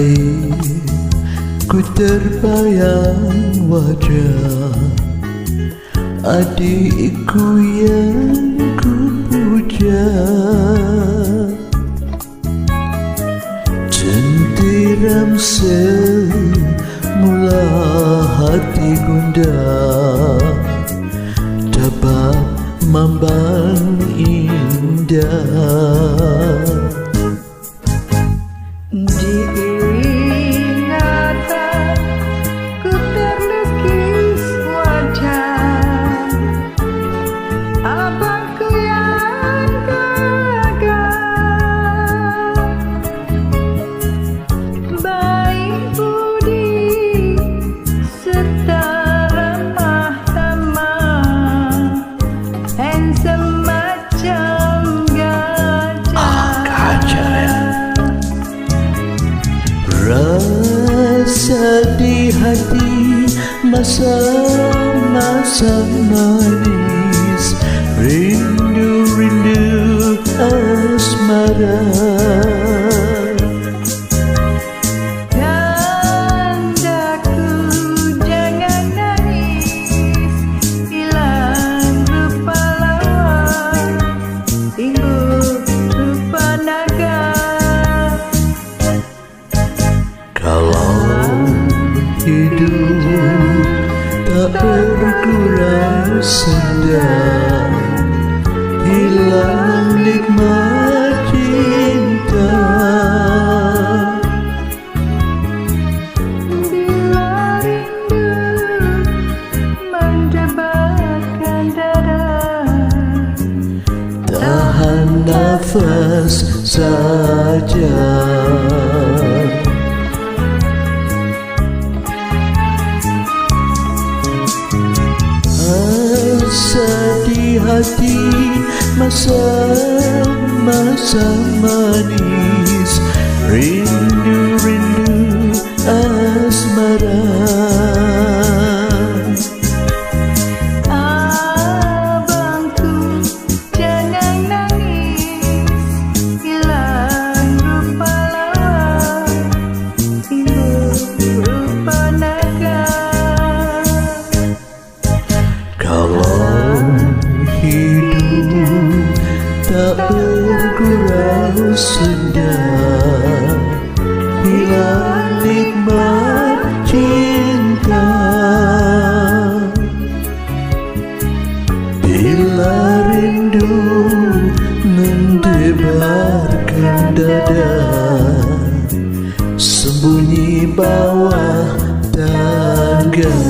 air Ku terbayang wajah Adikku yang ku puja. Centiram semula hati gundah Dapat memang indah. Diingatan hati masa-masa manis. Rindu-rindu asmara berkurang sedang Hilang nikmat cinta. Bila rindu mendebarkan dada Tahan nafas saja hati masa-masa manis. Rindu-rindu sedang Hilang nikmat cinta Bila rindu mendebarkan dada Sembunyi bawah tangga